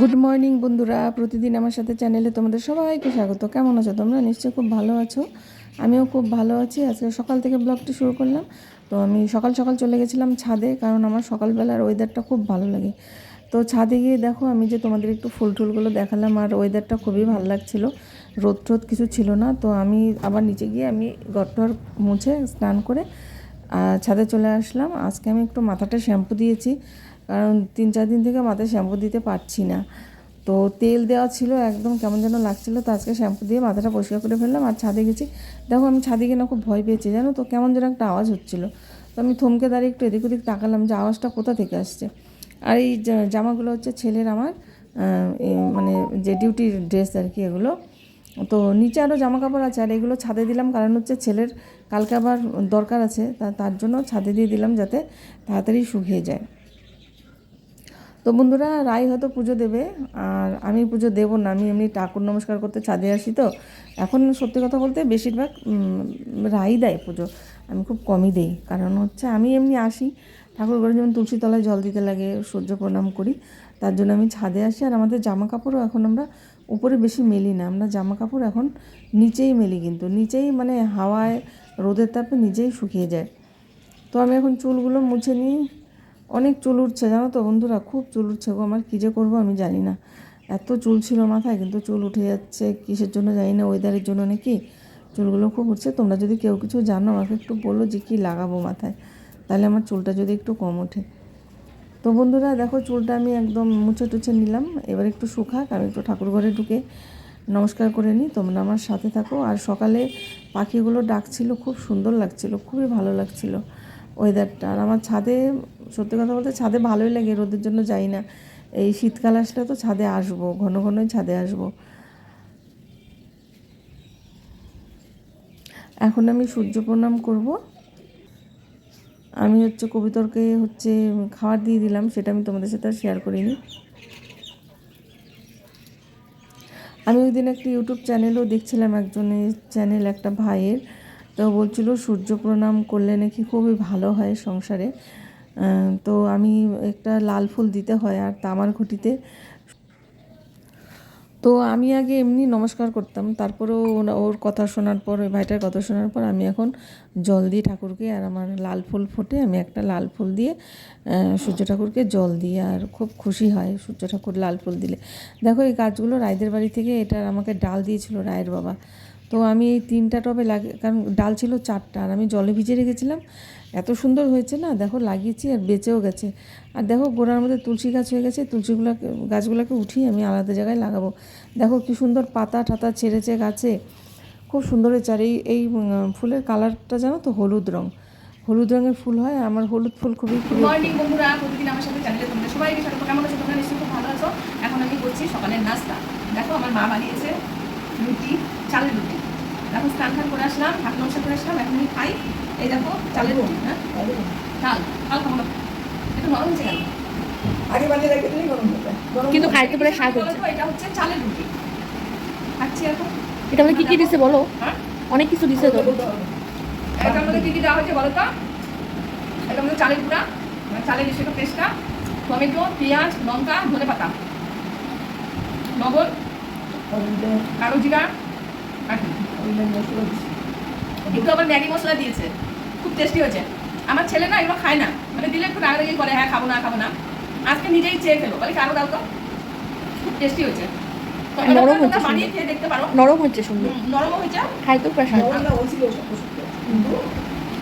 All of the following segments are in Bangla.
গুড মর্নিং বন্ধুরা। প্রতিদিন আমার সাথে চ্যানেলে তোমাদের সবাইকে স্বাগত। কেমন আছো তোমরা? নিশ্চয়ই খুব ভালো আছো। আমিও খুব ভালো আছি। আজকে সকাল থেকে ব্লগটি শুরু করলাম। তো আমি সকাল সকাল চলে গেছিলাম ছাদে, কারণ আমার সকালবেলার ওয়েদারটা খুব ভালো লাগে। তো ছাদে গিয়ে দেখো আমি যে তোমাদের একটু ফুল টুলগুলো দেখালাম আর ওয়েদারটা খুবই ভালো লাগছিল। রোদ টোদ কিছু ছিল না, তো আমি আবার নিচে গিয়ে আমি ঘরটর মুছে স্নান করে ছাদে চলে আসলাম। আজকে আমি একটু মাথাটা শ্যাম্পু দিয়েছি, কারণ তিন চার দিন থেকে মাথায় শ্যাম্পু দিতে পারছি না। তো তেল দেওয়া ছিল, একদম কেমন যেন লাগছিল, তো আজকে শ্যাম্পু দিয়ে মাথাটা পরিষ্কার করে ফেললাম আর ছাদে গেছি। দেখো আমি ছাদে গিয়ে না খুব ভয় পেয়েছি, জানো তো? কেমন যেন একটা আওয়াজ হচ্ছিল। তো আমি থমকে দাঁড়িয়ে একটু এদিক ওদিক তাকালাম যে আওয়াজটা কোথা থেকে আসছে? আর এই জামাগুলো হচ্ছে ছেলের আমার মানে যে ডিউটির ড্রেস আর কি এগুলো। তো নিচে আরও জামা কাপড় আছে, আর এগুলো ছাদে দিলাম, কারণ হচ্ছে ছেলের কালকে আবার দরকার আছে, তা, তার জন্য ছাদে দিয়ে দিলাম যাতে তাড়াতাড়ি শুকিয়ে যায়। তো বন্ধুরা, রাই হয়তো পুজো দেবে, আর আমি পুজো দেবো না, আমি এমনি ঠাকুর নমস্কার করতে ছাদে আসি তো। এখন সত্যি কথা বলতে বেশিরভাগ রাই দেয় পুজো, আমি খুব কমই দেই, কারণ হচ্ছে আমি এমনি আসি ঠাকুর ঘরে যেমন তুলসী তলায় জল দিতে লাগে, সূর্য প্রণাম করি, তার জন্য আমি ছাদে আসি। আর আমাদের জামা কাপড়ও এখন আমরা উপরে বেশি মেলি না। আমরা জামা কাপড় এখন নিচেই মেলি কিন্তু। নিচেই মানে হাওয়ায়, রোদের তাপে নিজেই শুকিয়ে যায়। তো আমি এখন চুলগুলো মুছে নিই অনেক চুল উঠছে, জানো তো বন্ধুরা? খুব চুল উঠছে গো। আমার কী যে করব আমি জানি না। এত চুল ছিল মাথায়, কিন্তু চুল উঠে যাচ্ছে কিসের জন্য জানি না ওয়েদারের জন্য নাকি? চুলগুলো খুব উঠছে। তোমরা যদি কেউ কিছু জানো, আমাকে একটু বলো যে কী লাগাবো মাথায়। তাহলে আমার চুলটা যদি একটু কম ওঠে। তো বন্ধুরা, দেখো চুলটা আমি একদম মুছে টুছে নিলাম। এবার একটু শুকাক, আমি একটু ঠাকুর ঘরে ঢুকে নমস্কার করে নিই। তোমরা আমার সাথে থাকো। আর সকালে পাখিগুলো ডাকছিল, খুব সুন্দর লাগছিল, খুবই ভালো লাগছিল ওয়েদারটা আর আমার ছাদে, সত্যি কথা বলতে ছাদে ভালোই লাগে, রোদের জন্য যাই না। এই শীতকাল আসলে তো ছাদে আসব, ঘন ঘনই ছাদে আসব। এখন আমি সূর্য প্রণাম করব। আমি হচ্ছে কবিতরকে হচ্ছে খাবার দিয়ে দিলাম, সেটা আমি তোমাদের সাথে শেয়ার করিনি। আমি ওই দিন একটা ইউটিউব চ্যানেলও দেখছিলাম, একজনের চ্যানেল একটা ভাইয়ের। তো বলছিল, সূর্য প্রণাম করলে নাকি খুবই ভালো হয় সংসারে। তো আমি একটা লাল ফুল দিতে হয় আর তামার ঘটিতে। তো আমি আগে এমনি নমস্কার করতাম। তারপরেও ওর কথা শোনার পর, ওই ভাইটার কথা শোনার পর আমি এখন জল দিয়ে ঠাকুরকে আর আমার লাল ফুল ফোটে, আমি একটা লাল ফুল দিয়ে সূর্য ঠাকুরকে জল দিই আর খুব খুশি হয় সূর্য ঠাকুর লাল ফুল দিলে। দেখো এই গাছগুলো রায়দের বাড়ি থেকে এটা আমাকে ডাল দিয়েছিল রায়ের বাবা। তো আমি এই তিনটা টবে লাগে কারণ ডাল ছিল চারটা আর আমি জলে ভিজে রেখেছিলাম। এত সুন্দর হয়েছে না? দেখো লাগিয়েছি আর বেঁচেও গেছে। আর দেখো গোড়ার মধ্যে তুলসী গাছ হয়ে গেছে তুলসীগুলোকে গাছগুলোকে উঠিয়ে আমি আলাদা জায়গায় লাগাবো। দেখো কি সুন্দর পাতা টাতা ছেড়েছে গাছে। খুব সুন্দর হয়েছে। আর এই এই ফুলের কালারটা জানো তো হলুদ রং। হলুদ রঙের ফুল হয় আমার হলুদ ফুল খুবই মর্নিং বন্ধুরা। প্রতিদিন আমার সাথে চ্যানেলে তোমাদের সবাইকে স্বাগত কেমন আছো? তোমরা নিশ্চয়ই খুব ভালো আছো। এখন আমি করছি সকালের নাস্তা। দেখো আমার মা বানিয়েছে রুটি। চালের রুটি। এখন স্নান টান করে আসলাম ঠাকুর নমস্কার করে আসলাম এখন আমি খাই। এই দেখো চালের রুটি হ্যাঁ? চাল চাল খাব না একটু নরম হচ্ছে কেন? আগে বানিয়ে রাখতে দিলেই গরম হতো কিন্তু খাইতে পারে স্বাদ হচ্ছে তো, এটা হচ্ছে চালের রুটি। খাচ্ছি এখন। এটা মধ্যে কি কি দিছে বলো? হ্যাঁ? অনেক কিছু দিছে তো। এটার মধ্যে কী কী দেওয়া হয়েছে বলো তো? এটার মধ্যে চালের গুঁড়া মানে চালের সেটা পেস্টটা টমেটো পেঁয়াজ লঙ্কা ধনে পাতা লবণ কালো জিরা? একটু আবার ম্যাগি মশলা দিয়েছে। খুব টেস্টি হয়েছে। আমার ছেলে না এগুলো খায় না। মানে দিলে একটু রাগারাগি করে হ্যাঁ খাব না খাব না। আজকে নিজেই চেয়ে খেলো বলে কারও দাও তো। খুব টেস্টি হয়েছে। নরম হচ্ছে বানিয়ে খেয়ে দেখতে পারো। নরম হচ্ছে সুন্দর। হুম, নরমও হয়েছে। খাইতেও প্রায়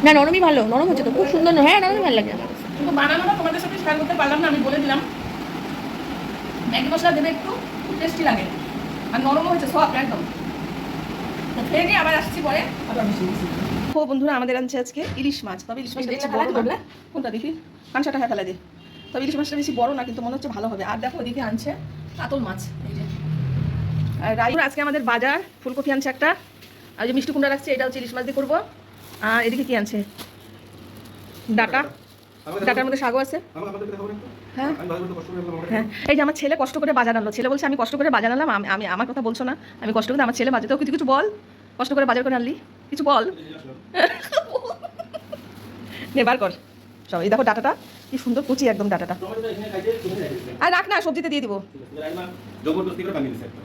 না নরমই ভালো নরম হচ্ছে তো। খুব সুন্দর না হ্যাঁ নরমই ভালো লাগে। কিন্তু বানানোটা তোমাদের সাথে শেয়ার করতে পারলাম না আমি বলে দিলাম। ম্যাগি মশলা দেবে একটু খুব টেস্টি লাগে। আর নরম হয়েছে সব একদম। আবার আসছি পরে। ও বন্ধুরা আমাদের আনছে আজকে ইলিশ মাছ। তবে ইলিশ মাছটা বেশি বড় না। কোনটা দেখি? কাঁচাটা হ্যাঁ ফেলা দে। তবে ইলিশ মাছটা বেশি বড় না কিন্তু মনে হচ্ছে ভালো হবে। আর দেখো ওদিকে আনছে কাতল মাছ আর রাই আজকে আমাদের বাজার ফুলকপি আনছে একটা। আর যে মিষ্টি কুমড়া রাখছে এটা হচ্ছে ইলিশ মাছ দিয়ে করব। আর এদিকে কি আনছে? ডাটা ডাটার মধ্যে শাকও আছে। হ্যাঁ। হ্যাঁ। এই যে আমার ছেলে কষ্ট করে বাজার আনলো। ছেলে বলছে আমি কষ্ট করে বাজার আনলাম আমি আমি আমার কথা বলছো না। আমি কষ্ট করে আমার ছেলে বাজার তো কিছু কিছু বল। কষ্ট করে বাজার করে আনলি। কিছু বল। নে বার কর। সব এই দেখো ডাটাটা কি সুন্দর কুচি একদম ডাটাটা। আর রাখ না সবজিতে দিয়ে দিব।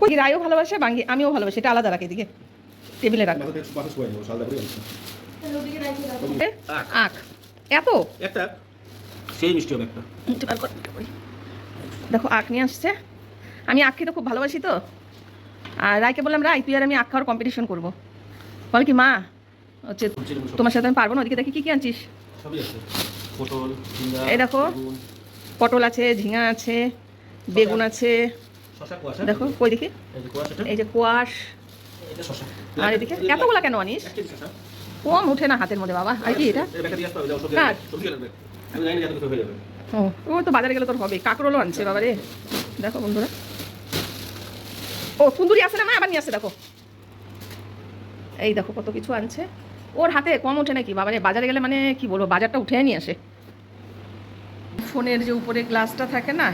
ওই রায়ও ভালোবাসে বাঙ্গি আমিও ভালোবাসি এটা আলাদা রাখি এদিকে। টেবিলে রাখ। আখ। এত? একটা। সেই মিষ্টি হবে একটা। দেখো আখ নিয়ে আসছে। আমি আখ খেতে খুব ভালোবাসি তো। আর রায়কে বললাম রায় তুই আর আমি আখ খাওয়ার কম্পিটিশন করব। বল কি মা হচ্ছে তোমার সাথে আমি পারব না ওদিকে দেখি কি কি আনছিস? এই দেখো। পটল আছে ঝিঙা আছে বেগুন আছে। দেখো কই দেখি? এই যে কোয়াশ। আর এদিকে? এতগুলা কেন আনিস? কম উঠে না হাতের মধ্যে বাবা। আর কি এটা? আমি জানি এত হয়ে যাবে। ও ও তো বাজারে গেলে তোর হবে। কাকরোলও আনছে বাবা রে দেখো বন্ধুরা। ও, কুন্দুরি আছে না মা? আবার নিয়ে আসছে, দেখো। এই দেখো কত কিছু আনছে। ওর হাতে কম ওঠে নাকি? বাবারে, বাজারে গেলে মানে কি বলব? বাজারটা উঠে নিয়ে আসে। ফোনের যে উপরে গ্লাসটা থাকে না,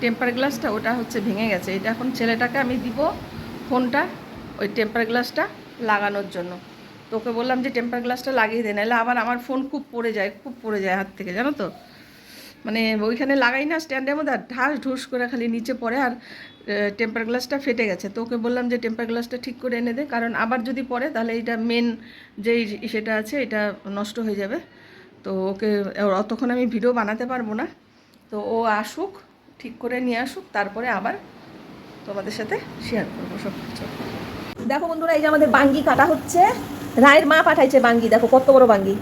টেম্পার গ্লাসটা, ওটা হচ্ছে ভেঙে গেছে। এটা এখন ছেলেটাকে আমি দিব ফোনটা, ওই টেম্পার গ্লাসটা লাগানোর জন্য। তোকে বললাম যে টেম্পার গ্লাসটা লাগিয়ে দে, নাহলে আবার আমার ফোন খুব পড়ে যায়, খুব পড়ে যায় হাত থেকে, জানো তো? মানে ওইখানে লাগাই না স্ট্যান্ডের মধ্যে আর ঢাস ঢুস করে খালি নিচে পড়ে আর টেম্পার গ্লাসটা ফেটে গেছে। তো ওকে বললাম যে টেম্পার গ্লাসটা ঠিক করে এনে দে, কারণ আবার যদি পড়ে তাহলে এটা মেন যেই সেটা আছে, এটা নষ্ট হয়ে যাবে। তো ওকে অতক্ষণ আমি ভিডিও বানাতে পারব না। তো ও আসুক, ঠিক করে নিয়ে আসুক, তারপরে আবার তোমাদের সাথে শেয়ার করব সব কিছু দেখো বন্ধুরা, এই যে আমাদের বাঙ্গি কাটা হচ্ছে। রায়ের মা পাঠাইছে বাঙ্গি, দেখো কত বড় বাঙ্গি।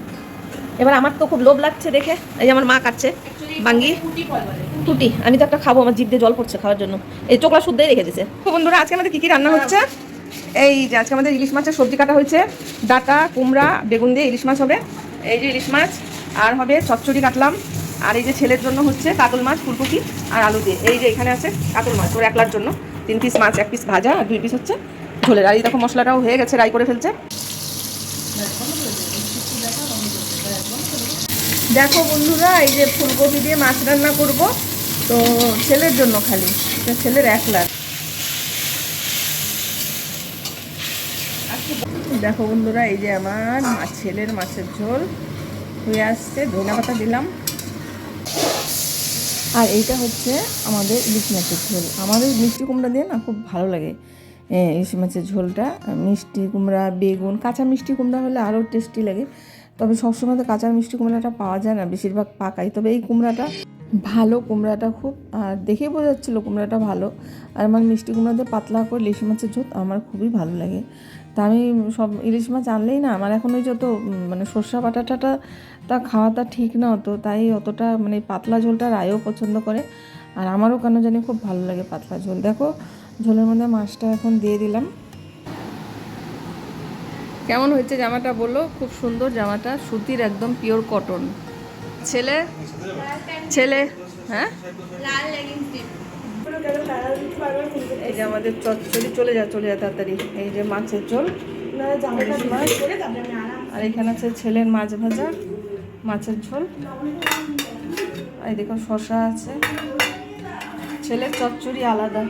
এবার আমার তো খুব লোভ লাগছে দেখে, এই যে আমার মা কাটছে বাঙ্গি। টুটি আমি তো একটা খাব, আমার জিভ দিয়ে জল পড়ছে খাওয়ার জন্য। এই চোখলা শুদ্ধই রেখে দিয়েছে তো বন্ধুরা, আজকে আমাদের কী কী রান্না হচ্ছে? এই যে আজকে আমাদের ইলিশ মাছের সবজি কাটা হয়েছে। ডাটা, কুমড়া, বেগুন দিয়ে ইলিশ মাছ হবে। এই যে ইলিশ মাছ, আর হবে চচ্চড়ি কাটলাম। আর এই যে ছেলের জন্য হচ্ছে কাতল মাছ, ফুলকপি আর আলু দিয়ে। এই যে এখানে আছে কাতল মাছ, ওর একলার জন্য। তিন পিস মাছ, এক পিস ভাজা, আর দুই পিস হচ্ছে ঝোলের। আর এই দেখো মশলাটাও হয়ে গেছে, রাই করে ফেলছে। দেখো বন্ধুরা, এই যে ফুলকপি দিয়ে মাছ রান্না করব। তো ছেলের জন্য খালি ছেলের এক লাখ দেখো বন্ধুরা, এই যে আমার ছেলের মাছের ঝোল হয়ে আসছে। ধনে পাতা দিলাম। আর এইটা হচ্ছে আমাদের ইলিশ মাছের ঝোল। আমাদের মিষ্টি কুমড়া দিয়ে না খুব ভালো লাগে ইলিশ মাছের ঝোলটা। মিষ্টি কুমড়া, বেগুন, কাঁচা মিষ্টি কুমড়া হলে আরও টেস্টি লাগে। তবে সবসময় তো কাঁচা মিষ্টি কুমড়াটা পাওয়া যায় না, বেশিরভাগ পাকাই। তবে এই কুমড়াটা ভালো কুমড়াটা খুব, আর দেখেই বোঝা যাচ্ছিল কুমড়াটা ভালো। আর আমার মিষ্টি কুমড়াতে পাতলা করে ইলিশ মাছের ঝোল আমার খুবই ভালো লাগে। তা আমি সব ইলিশ মাছ আনলেই না, আমার এখন ওই যত মানে সর্ষা বাটাটাটা তা খাওয়াটা ঠিক না অত, তাই অতটা মানে পাতলা ঝোলটা রায়ও পছন্দ করে। আর আমারও কেন জানি খুব ভালো লাগে পাতলা ঝোল। দেখো, ঝোলের মধ্যে মাছটা এখন দিয়ে দিলাম। কেমন হয়েছে জামাটা বলো খুব সুন্দর জামাটা সুতির একদম পিওর কটন ছেলে? ছেলে? হ্যাঁ? এই যে আমাদের চচ্চড়ি চলে যা চলে যা তাড়াতাড়ি। এই যে মাছের ঝোল। মাছ আর এখানে আছে ছেলের মাছ ভাজা মাছের ঝোল। আর এই দেখো শশা আছে। ছেলের চচ্চড়ি আলাদা।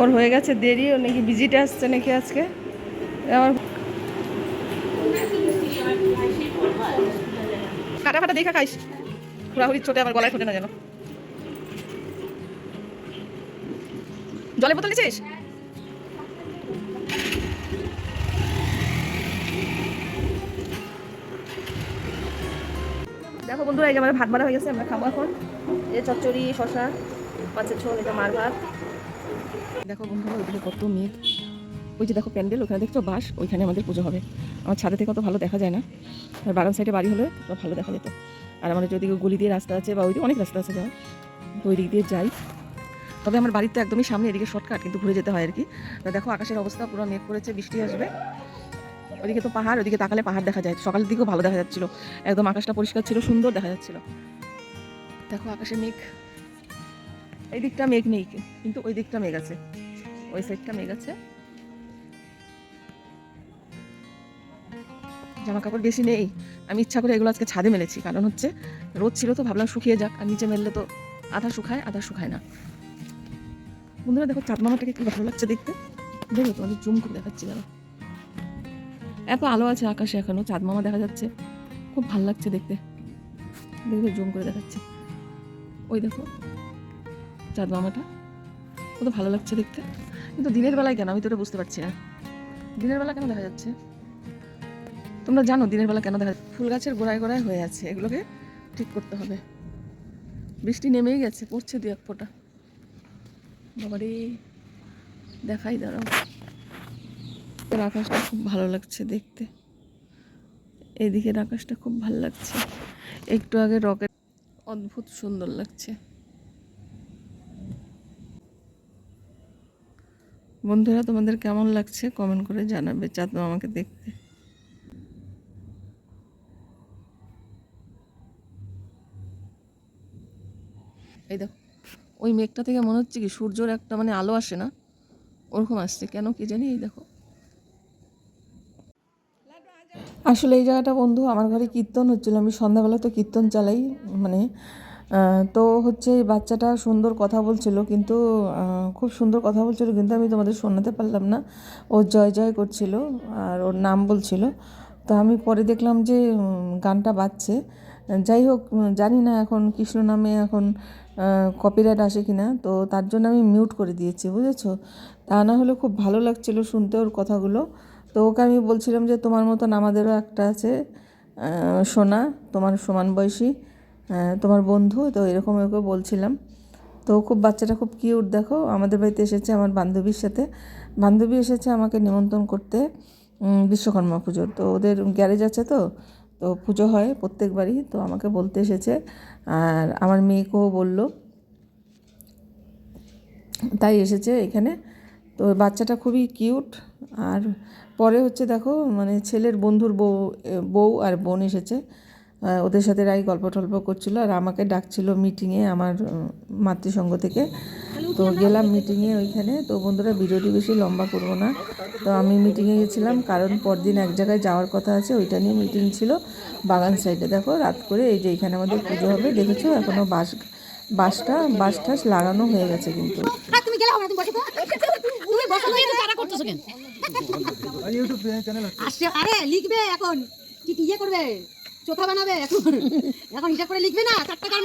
ওর হয়ে গেছে দেরি, ও নাকি ভিজিটে আসছে নাকি আজকে। আবার কাটা ফাটা দেখা খাইস। হুড়াহুড়ি ছোটে আমার গলায় ছোটে না যেন। জলের বোতল নিছিস? দেখো বন্ধুরা, এই যে আমাদের ভাত বাড়া হয়ে গেছে, আমরা খাব এখন। এই চচ্চড়ি শশা মাছের ছোল এটা মার ভাত। দেখো বন্ধুরা ওইদিকে কত মেঘ। ওই যে দেখো প্যান্ডেল, ওখানে দেখছ বাস ওইখানে আমাদের পুজো হবে। আমার ছাদে থেকে অত ভালো দেখা যায় না। আর বাগান সাইডে বাড়ি হলে তো ভালো দেখা যেত। আর আমাদের যদি গলি দিয়ে রাস্তা আছে, বা ওইদিকে অনেক রাস্তা আছে যাওয়ার, তো ওই দিক দিয়ে যাই। তবে আমার বাড়ির তো একদমই সামনে, এদিকে শর্টকাট কিন্তু ঘুরে যেতে হয় আর কি। দেখো আকাশের অবস্থা, পুরো মেঘ করেছে, বৃষ্টি আসবে। ওদিকে তো পাহাড় ওদিকে তাকালে পাহাড় দেখা যায়। সকালের দিকেও ভালো দেখা যাচ্ছিল। একদম আকাশটা পরিষ্কার ছিল, সুন্দর দেখা যাচ্ছিল। দেখো আকাশে মেঘ। এই দিকটা মেঘ নেই, কিন্তু ওই দিকটা মেঘ আছে। ওই সাইডটা মেঘ আছে। জামা কাপড় বেশি নেই। আমি ইচ্ছা করে এগুলো আজকে ছাদে মেলেছি, কারণ হচ্ছে রোদ ছিল তো ভাবলাম শুকিয়ে যাক, আর নিচে মেললে তো আধা শুকায় আধা শুকায় না। বন্ধুরা, দেখো, চাঁদ মামাটাকে কি ভালো লাগছে দেখতে? দেখো, তোমাদের জুম করে দেখাচ্ছি দাঁড়া এত আলো আছে আকাশে এখনও, চাঁদ মামা দেখা যাচ্ছে। খুব ভালো লাগছে দেখতে। দেখবে জুম করে দেখাচ্ছে। ওই দেখো। চাঁদ মামাটা? কত ভালো লাগছে দেখতে। কিন্তু দিনের বেলায় কেন? আমি তো এটা বুঝতে পারছি না। দিনের বেলা কেন দেখা যাচ্ছে? তোমরা জানো দিনের বেলা কেন দেখা ফুল গাছের গোড়ায় গোড়ায় হয়ে আছে। এগুলোকে ঠিক করতে হবে। বৃষ্টি নেমেই গেছে, পড়ছে দু এক ফোঁটা। বাবারে দেখাই দাঁড়াও। এর আকাশটা খুব ভালো লাগছে দেখতে। এদিকের আকাশটা খুব ভালো লাগছে। একটু আগে রকেট অদ্ভুত সুন্দর লাগছে। বন্ধুরা তোমাদের কেমন লাগছে? কমেন্ট করে জানাবে চাঁদ আমাকে দেখতে। এই দেখো ওই মেঘটা থেকে মনে হচ্ছে কি সূর্যর একটা মানে আলো আসে না? ওরকম আসছে কেন কি জানি এই দেখো। আসলে এই জায়গাটা বন্ধু আমার ঘরে কীর্তন হচ্ছিল। আমি সন্ধ্যাবেলা তো কীর্তন চালাই মানে তো হচ্ছে এই বাচ্চাটা সুন্দর কথা বলছিল, কিন্তু খুব সুন্দর কথা বলছিল, কিন্তু আমি তোমাদের শোনাতে পারলাম না। ও জয় জয় করছিল আর ওর নাম বলছিল। তো আমি পরে দেখলাম যে গানটা বাজছে। যাই হোক জানি না এখন কৃষ্ণ নামে এখন কপিরাইট আসে কিনা, তো তার জন্য আমি মিউট করে দিয়েছি, বুঝেছ? তা না হলে খুব ভালো লাগছিল শুনতে ওর কথাগুলো। তো ওকে আমি বলছিলাম যে, তোমার মতন আমাদেরও একটা আছে সোনা, তোমার সমান বয়সী। তোমার বন্ধু, তো এরকম ওকে বলছিলাম। তো খুব বাচ্চাটা খুব কিউট দেখো, আমাদের বাড়িতে এসেছে আমার বান্ধবীর সাথে। বান্ধবী এসেছে আমাকে নিমন্ত্রণ করতে বিশ্বকর্মা পুজোর। তো ওদের গ্যারেজ আছে তো তো পুজো হয় প্রত্যেকবারই, তো আমাকে বলতে এসেছে। আর আমার মেয়েকেও বলল। তাই এসেছে এখানে। তো বাচ্চাটা খুবই কিউট আর পরে হচ্ছে দেখো মানে ছেলের বন্ধুর বউ বউ আর বোন এসেছে। ওদের সাথে রাই গল্প টল্প করছিল আর আমাকে ডাকছিল মিটিংয়ে আমার মাতৃসংঘ থেকে। তো গেলাম মিটিংয়ে ওইখানে। তো বন্ধুরা ভিডিওটি বেশি লম্বা করব না। তো আমি মিটিংয়ে গেছিলাম কারণ পরদিন এক জায়গায় যাওয়ার কথা আছে ওইটা নিয়ে মিটিং ছিল বাগান সাইডে দেখো রাত করে এই যে এখানে আমাদের পুজো হবে দেখেছ? এখনও বাস বাসটা বাস টাস লাগানো হয়ে গেছে কিন্তু। আর তুমি গেলে হবে না তুমি বসো তো তুমি বসো তো এটা তারা করতেছো কেন? আসছে আরে লিখবে এখন। কি কি ইয়ে করবে? চোখা বানাবে এখন। এখন হিসাব করে লিখবে না চার টাকার